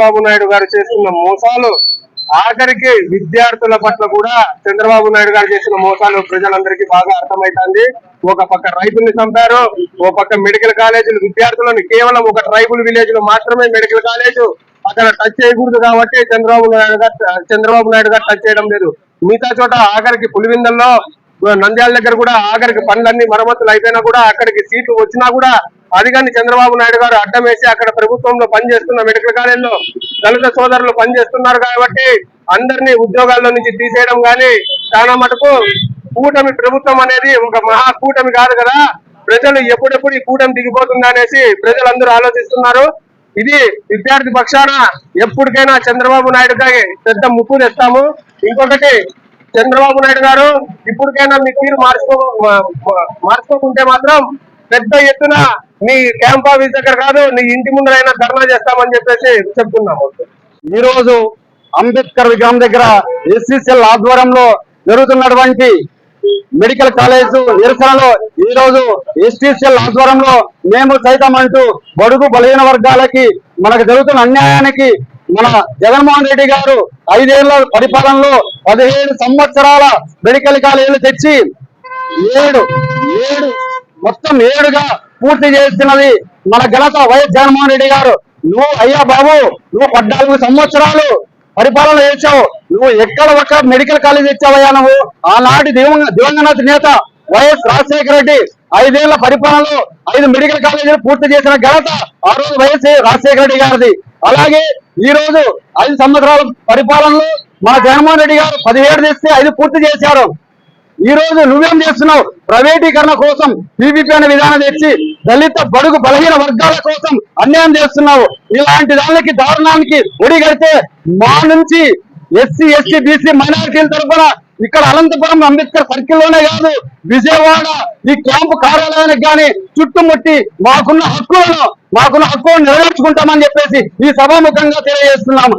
చంద్రబాబు నాయుడు గారు చేస్తున్న మోసాలు ఆఖరికి విద్యార్థుల పట్ల కూడా చంద్రబాబు నాయుడు గారు చేసిన మోసాలు ప్రజలందరికీ బాగా అర్థమైతుంది. ఒక పక్క రైతుల్ని చంపారు ఓ పక్క మెడికల్ కాలేజీలు విద్యార్థులను కేవలం ఒక ట్రైబుల్ విలేజ్లో మాత్రమే మెడికల్ కాలేజ్ అక్కడ టచ్ చేయకూడదు కాబట్టి చంద్రబాబు నాయుడు గారు చంద్రబాబు నాయుడు గారు టచ్ చేయడం లేదు. మిగతా చోట ఆఖరికి పులివిందల్లో నంద్యాల దగ్గర కూడా ఆఖరికి పనులన్నీ మరమ్మతులు అయిపోయినా కూడా అక్కడికి సీట్లు వచ్చినా కూడా అది కానీ చంద్రబాబు నాయుడు గారు అడ్డం వేసి అక్కడ ప్రభుత్వంలో పనిచేస్తున్న మెడికల్ కాలేజీలో దళిత సోదరులు పనిచేస్తున్నారు కాబట్టి అందరినీ ఉద్యోగాల్లో నుంచి తీసేయడం కానీ చాలా మటుకు కూటమి ప్రభుత్వం అనేది ఒక మహా కూటమి కాదు కదా. ప్రజలు ఎప్పుడెప్పుడు ఈ కూటమి దిగిపోతుంది అనేసి ప్రజలందరూ ఆలోచిస్తున్నారు. ఇది విద్యార్థి పక్షాన ఎప్పటికైనా చంద్రబాబు నాయుడు గారి పెద్ద ముప్పు తెస్తాము ఇంకొకటి చంద్రబాబు నాయుడు గారు ఇప్పటికైనా మీ తీరు మార్చుకో మార్చుకోకుంటే మాత్రం పెద్ద ఎత్తున నీ క్యాంప్ ఆఫీస్ దగ్గర కాదు నీ ఇంటి ముందరైనా ధర్నా చేస్తామని చెప్పేసి చెప్తున్నాము. ఈ రోజు అంబేద్కర్ విగ్రహం దగ్గర ఎస్సీసీఎల్ ఆధ్వర్యంలో జరుగుతున్నటువంటి మెడికల్ కాలేజ్ నిరసనలో ఈ రోజు ఎస్టీసీఎల్ ఆధ్వర్యంలో మేము సైతం అంటూ బడుగు బలహీన వర్గాలకి మనకు జరుగుతున్న అన్యాయానికి మన జగన్మోహన్ రెడ్డి గారు ఐదేళ్ళ పరిపాలనలో పదిహేడు సంవత్సరాల మెడికల్ కాలేజీలు తెచ్చి ఏడు ఏడు మొత్తం ఏడుగా పూర్తి చేస్తున్నది మన ఘనత వైఎస్ జగన్మోహన్ రెడ్డి గారు. నువ్వు అయ్యా బాబు నువ్వు పద్నాలుగు సంవత్సరాలు పరిపాలన చేశావు. నువ్వు ఎక్కడ ఒక్క మెడికల్ కాలేజ్ ఇచ్చావయ్యా నువ్వు? ఆనాటి దివంగ దివంగత నేత వైఎస్ రాజశేఖర రెడ్డి ఐదేళ్ళ పరిపాలనలో ఐదు మెడికల్ కాలేజీలు పూర్తి చేసిన ఘనత ఆ రోజు వైఎస్ రాజశేఖర రెడ్డి గారిది. అలాగే ఈ రోజు ఐదు సంవత్సరాల పరిపాలనలో మన జగన్మోహన్ రెడ్డి గారు పదిహేడు తెస్తే ఐదు పూర్తి చేశారు. ఈ రోజు నువ్వేం చేస్తున్నావు? ప్రైవేటీకరణ కోసం పీపీపీ అనే విధానం తెచ్చి దళిత బడుగు బలహీన వర్గాల కోసం అన్యాయం చేస్తున్నావు. ఇలాంటి దానికి దారుణానికి ఒడిగడితే మా నుంచి ఎస్సీ ఎస్టీ బీసీ మైనారిటీల తరఫున ఇక్కడ అనంతపురం అంబేద్కర్ సర్కిల్లోనే కాదు విజయవాడ ఈ క్యాంపు కార్యాలయానికి గాని చుట్టుముట్టి మాకున్న హక్కులను మాకున్న హక్కులను నెరవేర్చుకుంటామని చెప్పేసి ఈ సభాముఖంగా తెలియజేస్తున్నాము.